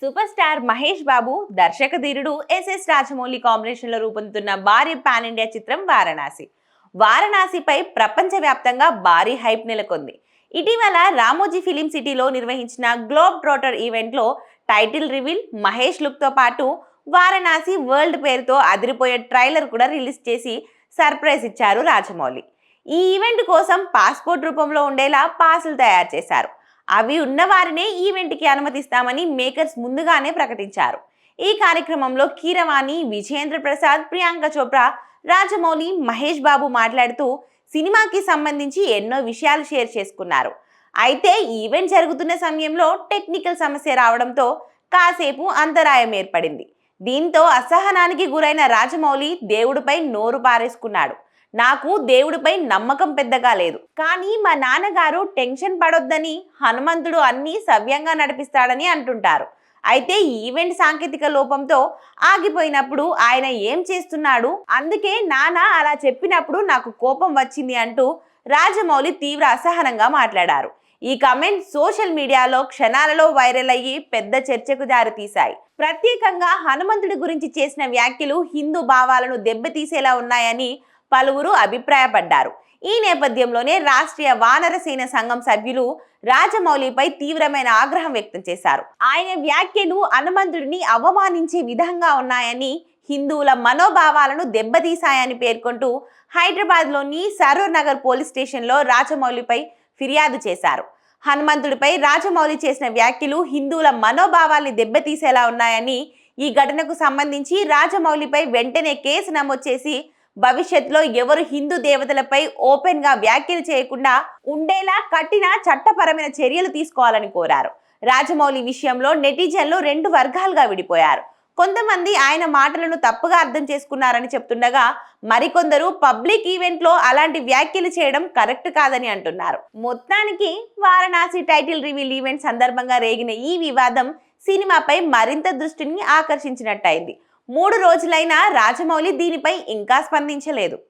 Super star Mahesh Babu దర్శక ధీరుడు SS Rajamouli కాంబినేషన్లో రూపొందుతున్న భారీ పాన్ ఇండియా చిత్రం వారణాసి. వారణాసిపై ప్రపంచవ్యాప్తంగా భారీ హైప్ నెలకొంది. ఇటీవల రామోజీ ఫిలిం సిటీలో నిర్వహించిన గ్లోబ్ ట్రోటర్ ఈవెంట్లో టైటిల్ రివీల్ మహేష్ లుక్తో పాటు వారణాసి వరల్డ్ పేరుతో అదిరిపోయే ట్రైలర్ కూడా రిలీజ్ చేసి సర్ప్రైజ్ ఇచ్చారు రాజమౌళి. ఈ ఈవెంట్ కోసం పాస్పోర్ట్ రూపంలో ఉండేలా పాసులు తయారు చేశారు. అవి ఉన్నవారినే ఈవెంట్కి అనుమతిస్తామని మేకర్స్ ముందుగానే ప్రకటించారు. ఈ కార్యక్రమంలో కీరవాణి విజయేంద్ర ప్రసాద్ ప్రియాంక చోప్రా రాజమౌళి మహేష్ బాబు మాట్లాడుతూ సినిమాకి సంబంధించి ఎన్నో విషయాలు షేర్ చేసుకున్నారు. అయితే ఈవెంట్ జరుగుతున్న సమయంలో టెక్నికల్ సమస్య రావడంతో కాసేపు అంతరాయం ఏర్పడింది. దీంతో అసహనానికి గురైన రాజమౌళి దేవుడిపై నోరు పారేసుకున్నాడు. నాకు దేవుడిపై నమ్మకం పెద్దగా లేదు. కానీ మా నాన్నగారు టెన్షన్ పడొద్దని హనుమంతుడు అన్నీ సవ్యంగా నడిపిస్తాడని అంటుంటారు. అయితే ఈవెంట్ సాంకేతిక లోపంతో ఆగిపోయినప్పుడు ఆయన ఏం చేస్తున్నాడు? అందుకే నాన్న అలా చెప్పినప్పుడు నాకు కోపం వచ్చింది అంటూ రాజమౌళి తీవ్ర అసహనంగా మాట్లాడారు. ఈ కమెంట్ సోషల్ మీడియాలో క్షణాలలో వైరల్ అయ్యి పెద్ద చర్చకు దారితీశాయి. ప్రత్యేకంగా హనుమంతుడి గురించి చేసిన వ్యాఖ్యలు హిందూ భావాలను దెబ్బతీసేలా ఉన్నాయని పలువురు అభిప్రాయపడ్డారు. ఈ నేపథ్యంలోనే రాష్ట్రీయ వానరసేన సంఘం సభ్యులు రాజమౌళిపై తీవ్రమైన ఆగ్రహం వ్యక్తం చేశారు. ఆయన వ్యాఖ్యలు హనుమంతుడిని అవమానించే విధంగా ఉన్నాయని హిందువుల మనోభావాలను దెబ్బతీశాయని పేర్కొంటూ హైదరాబాద్లోని సరూర్ నగర్ పోలీస్ స్టేషన్లో రాజమౌళిపై ఫిర్యాదు చేశారు. హనుమంతుడిపై రాజమౌళి చేసిన వ్యాఖ్యలు హిందువుల మనోభావాల్ని దెబ్బతీసేలా ఉన్నాయని ఈ ఘటనకు సంబంధించి రాజమౌళిపై వెంటనే కేసు నమోదు చేసి భవిష్యత్తులో ఎవరు హిందూ దేవతలపై ఓపెన్గా వ్యాఖ్యలు చేయకుండా ఉండేలా కఠిన చట్టపరమైన చర్యలు తీసుకోవాలని కోరారు. రాజమౌళి విషయంలో నెటిజన్లు రెండు వర్గాలుగా విడిపోయారు. కొంతమంది ఆయన మాటలను తప్పుగా అర్థం చేసుకున్నారని చెప్తుండగా మరికొందరు పబ్లిక్ ఈవెంట్లో అలాంటి వ్యాఖ్యలు చేయడం కరెక్ట్ కాదని అంటున్నారు. మొత్తానికి వారణాసి టైటిల్ రివీల్ ఈవెంట్ సందర్భంగా రేగిన ఈ వివాదం సినిమాపై మరింత దృష్టిని ఆకర్షించినట్టయింది. మూడు రోజులైనా రాజమౌళి దీనిపై ఇంకా స్పందించలేదు.